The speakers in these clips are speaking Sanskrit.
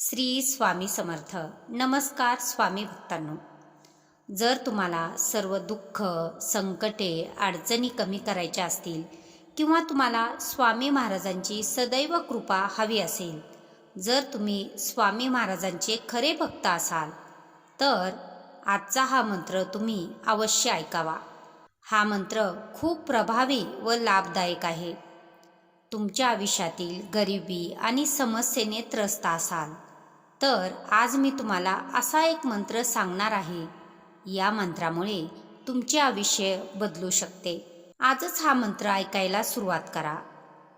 श्री स्वामी समर्थ. नमस्कार स्वामी भक्तांनो. जर तुम्हाला सर्व दुःख संकटे अडचणी कमी करायच्या असतील किंवा तुम्हाला स्वामी महाराजांची सदैव कृपा हवी असेल जर तुम्ही स्वामी महाराजांचे खरे भक्त असाल तर आजचा हा मंत्र तुम्ही अवश्य ऐकावा. हा मंत्र खूप प्रभावी व लाभदायक आहे. तुमच्या आयुष्यातील गरिबी आणि समस्येने त्रस्त असाल तर आज मी तुम्हाला असा एक मंत्र सांगणार आहे. या मंत्रामुळे तुमचे आयुष्य बदलू शकते. आजच हा मंत्र ऐकायला सुरुवात करा.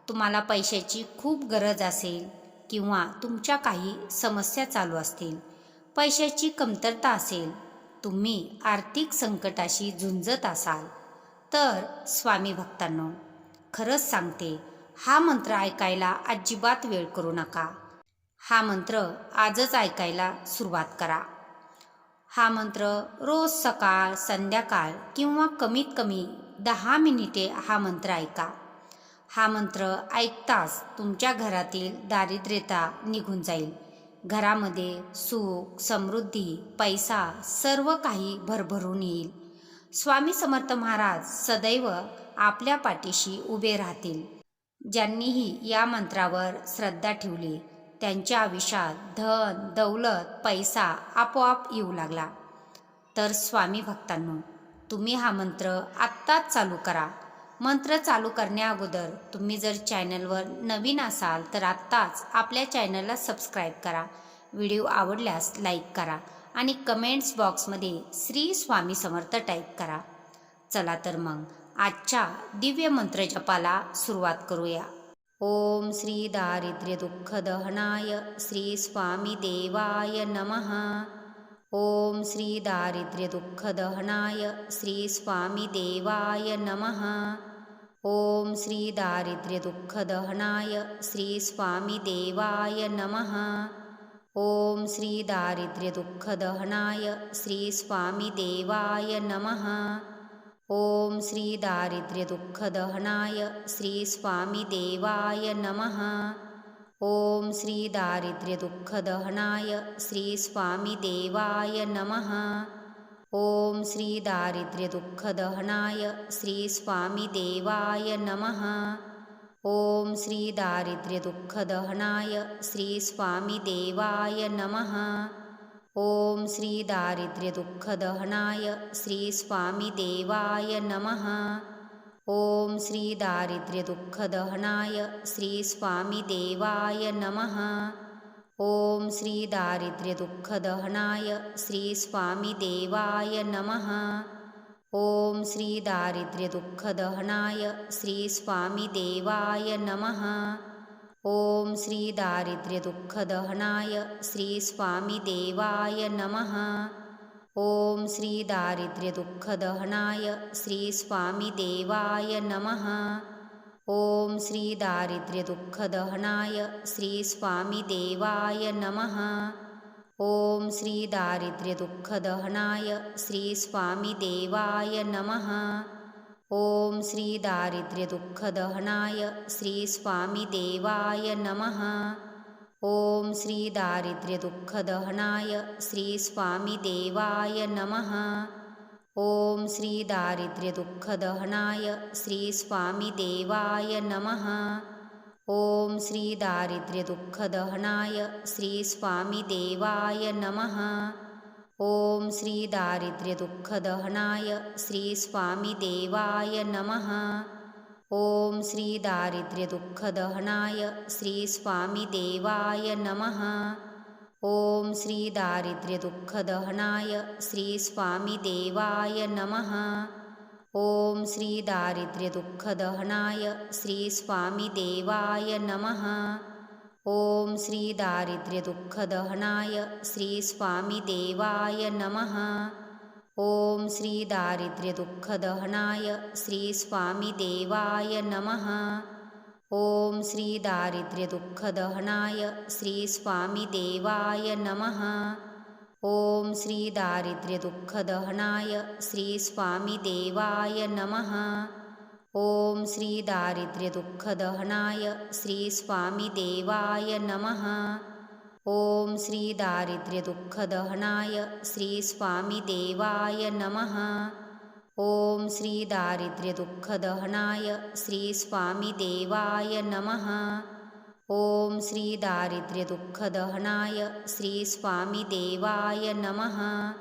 तुम्हाला पैशाची खूप गरज असेल किंवा तुमच्या काही समस्या चालू असतील पैशाची कमतरता असेल तुम्ही आर्थिक संकटाशी झुंजत असाल तर स्वामी भक्तांनो खरंच सांगते हा मंत्र ऐकायला अजिबात वेळ करू नका. हा मंत्र आजच ऐकायला सुरुवात करा. हा मंत्र रोज सकाळ संध्याकाळ किंवा कमीत कमी दहा मिनिटे हा मंत्र ऐका. हा मंत्र ऐकताच तुमच्या घरातील दारिद्र्यता निघून जाईल. घरामध्ये सुख समृद्धी पैसा सर्व काही भरभरून येईल. स्वामी समर्थ महाराज सदैव आपल्या पाठीशी उभे राहतील. ज्यांनीही या मंत्रावर श्रद्धा ठेवली त्यांच्या आयुष्यात धन दौलत पैसा आपोआप येऊ लागला. तर स्वामी भक्तांनो तुम्ही हा मंत्र आत्ताच चालू करा. मंत्र चालू करण्याअगोदर तुम्ही जर चॅनलवर नवीन असाल तर आत्ताच आपल्या चॅनलला सबस्क्राईब करा. व्हिडिओ आवडल्यास लाईक करा आणि कमेंट्स बॉक्समध्ये श्री स्वामी समर्थ टाईप करा. चला तर मग आजच्या दिव्य मंत्र जपाला सुरुवात करूया. ओम श्री दारिद्र्य दुःख दहनाय श्री स्वामी देवाय नमः। ओम श्री दारिद्र्य दुःख दहनाय श्री स्वामी देवाय नमः। ओम श्री दारिद्र्य दुःख दहनाय श्री स्वामी देवाय नमः। ओम श्री दारिद्र्य दुःख दहनाय श्री स्वामी देवाय नमः ओम श्री दारिद्र्य दुःख दहनाय श्री स्वामी देवाय नमः। ओम श्री दारिद्र्य दुःख दहनाय श्री स्वामी देवाय नमः। ओम श्री दारिद्र्य दुःख दहनाय श्री स्वामी देवाय नमः। ओम श्री दारिद्र्य दुःख दहनाय श्री स्वामी देवाय नमः ओम श्री दारिद्र्य दुःख दहनाय श्री स्वामी देवाय नमः। ओम श्री दारिद्र्य दुःख दहनाय श्री स्वामी देवाय नमः। ओम श्री दारिद्र्य दुःख दहनाय श्री स्वामी देवाय नमः। ओम श्री दारिद्र्य दुःख दहनाय श्री स्वामी देवाय नमः ओम श्री दारिद्र्य दुःख दहनाय श्री स्वामी देवाय नमः। ओम श्री दारिद्र्य दुःख दहनाय श्री स्वामी देवाय नमः। ओम श्री दारिद्र्य दुःख दहनाय श्री स्वामी देवाय नमः। ओम श्री दारिद्र्य दुःख दहनाय श्री स्वामी देवाय नमः ओम श्री दारिद्र्य दुःख दहनाय श्री स्वामी देवाय नमः। ओम श्री दारिद्र्य दुःख दहनाय श्री स्वामी देवाय नमः। ओम श्री दारिद्र्य दुःख दहनाय श्री स्वामी देवाय नमः। ओम श्री दारिद्र्य दुःख दहनाय श्री स्वामी देवाय नमः ओम श्री दारिद्र्य दुःख दहनाय श्री स्वामी देवाय नमः। ओम श्री दारिद्र्य दुःख दहनाय श्री स्वामी देवाय नमः। ओम श्री दारिद्र्य दुःख दहनाय श्री स्वामी देवाय नमः। ओम श्री दारिद्र्य दुःख दहनाय श्री स्वामी देवाय नमः ओम श्री दारिद्र्य दुःख दहनाय श्री स्वामी देवाय नमः। ओम श्री दारिद्र्य दुःख दहनाय श्री स्वामी देवाय नमः। ओम श्री दारिद्र्य दुःख दहनाय श्री स्वामी देवाय नमः। ओम श्री दारिद्र्य दुःख दहनाय श्री स्वामी देवाय नमः ओम श्री दारिद्र्य दुःख दहनाय श्री स्वामी देवाय नमः। ॐ श्रीदारिद्र्यदुःखदहनाय श्रीस्वामिदेवाय नमः। ॐ श्रीदारिद्र्यदुःखदहनाय श्रीस्वामिदेवाय नमः। ॐ श्रीदारिद्र्यदुःखदहनाय श्रीस्वामिदेवाय नमः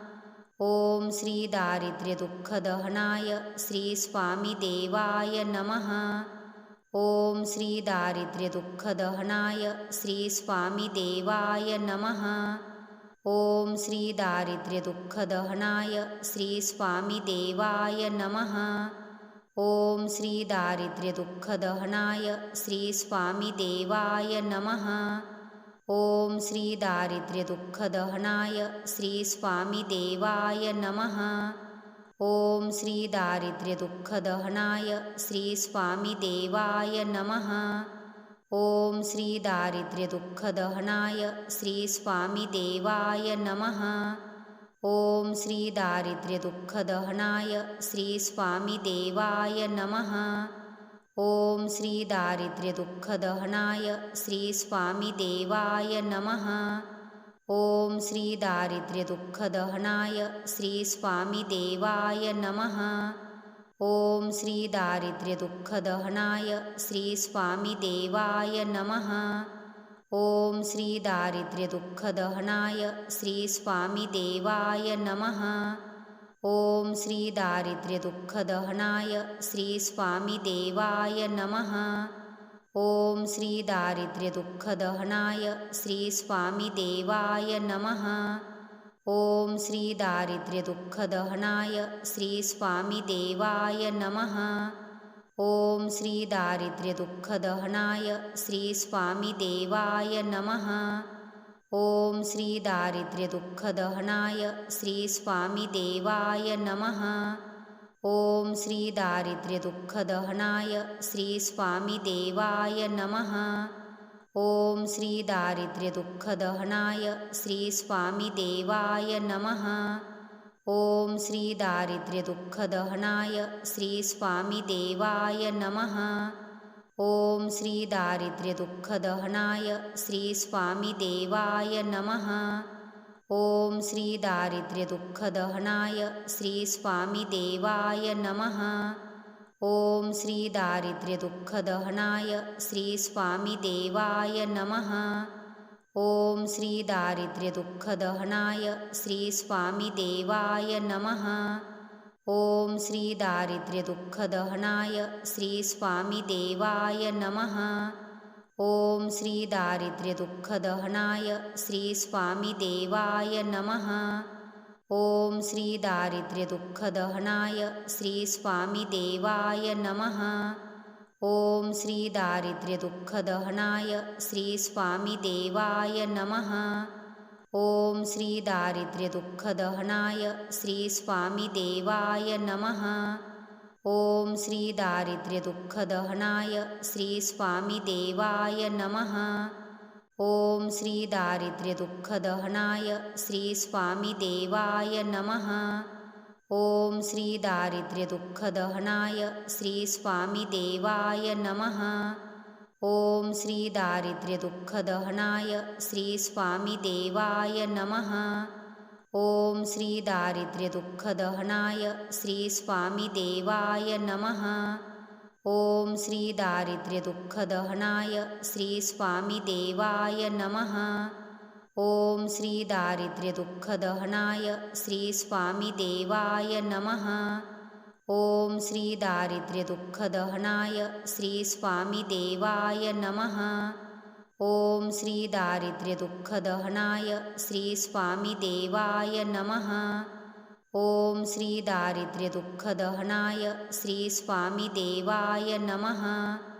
ॐ श्रीदारिद्र्यदुःखदहनाय श्रीस्वामिदेवाय नमः। ॐ श्रीदारिद्र्यदुःखदहनाय श्रीस्वामिदेवाय नमः। ॐ श्रीदारिद्र्यदुःखदहनाय श्रीस्वामिदेवाय नमः। ॐ श्रीदारिद्र्यदुःखदहनाय श्रीस्वामिदेवाय नमः ॐ श्रीदारिद्र्यदुःखदहनाय श्रीस्वामिदेवाय नमः। ॐ श्रीदारिद्र्यदुःखदहनाय श्रीस्वामिदेवाय नमः। ॐ श्रीदारिद्र्यदुःखदहनाय श्रीस्वामिदेवाय नमः। ॐ श्रीदारिद्र्यदुःखदहनाय श्रीस्वामिदेवाय नमः ॐ श्रीदारिद्र्यदुःखदहनाय श्रीस्वामिदेवाय नमः। ॐ श्रीदारिद्र्यदुःखदहनाय श्रीस्वामिदेवाय नमः। ॐ श्रीदारिद्र्यदुःखदहनाय श्रीस्वामिदेवाय नमः। ॐ श्रीदारिद्र्यदुःखदहनाय श्रीस्वामिदेवाय नमः ॐ श्रीदारिद्र्यदुःखदहनाय श्रीस्वामिदेवाय नमः। ॐ श्रीदारिद्र्यदुःखदहनाय श्रीस्वामिदेवाय नमः। ॐ श्रीदारिद्र्यदुःखदहनाय श्रीस्वामिदेवाय नमः। ॐ श्रीदारिद्र्यदुःखदहनाय श्रीस्वामिदेवाय नमः ॐ श्रीदारिद्र्यदुःखदहनाय श्रीस्वामिदेवाय नमः। ॐ श्रीदारिद्र्यदुःखदहनाय श्रीस्वामिदेवाय नमः। ॐ श्रीदारिद्र्यदुःखदहनाय श्रीस्वामिदेवाय नमः। ॐ श्रीदारिद्र्यदुःखदहनाय श्रीस्वामिदेवाय नमः ॐ श्रीदारिद्र्यदुःखदहनाय श्रीस्वामिदेवाय नमः। ॐ श्रीदारिद्र्यदुःखदहनाय श्रीस्वामिदेवाय नमः। ॐ श्रीदारिद्र्यदुःखदहनाय श्रीस्वामिदेवाय नमः। ॐ श्रीदारिद्र्यदुःखदहनाय श्रीस्वामिदेवाय नमः ॐ श्रीदारिद्र्यदुःखदहनाय श्रीस्वामिदेवाय नमः। ॐ श्रीदारिद्र्यदुःखदहनाय श्रीस्वामिदेवाय नमः। ॐ श्रीदारिद्र्यदुःखदहनाय श्रीस्वामिदेवाय नमः। ॐ श्रीदारिद्र्यदुःखदहनाय श्रीस्वामिदेवाय नमः ॐ श्रीदारिद्र्यदुःखदहनाय श्रीस्वामिदेवाय नमः। ॐ श्रीदारिद्र्यदुःखदहनाय श्रीस्वामिदेवाय नमः। ॐ श्रीदारिद्र्यदुःखदहनाय श्रीस्वामिदेवाय नमः। ॐ श्रीदारिद्र्यदुःखदहनाय श्रीस्वामिदेवाय नमः ॐ श्रीदारिद्र्यदुःखदहनाय श्रीस्वामिदेवाय नमः। ॐ श्रीदारिद्र्यदुःखदहनाय श्रीस्वामिदेवाय नमः। ॐ श्रीदारिद्र्यदुःखदहनाय श्रीस्वामिदेवाय नमः। ॐ श्रीदारिद्र्यदुःखदहनाय श्रीस्वामिदेवाय नमः ॐ श्रीदारिद्र्यदुःखदहनाय श्रीस्वामिदेवाय नमः। ॐ श्रीदारिद्र्यदुःखदहनाय श्रीस्वामिदेवाय नमः। ॐ श्रीदारिद्र्यदुःखदहनाय श्रीस्वामिदेवाय नमः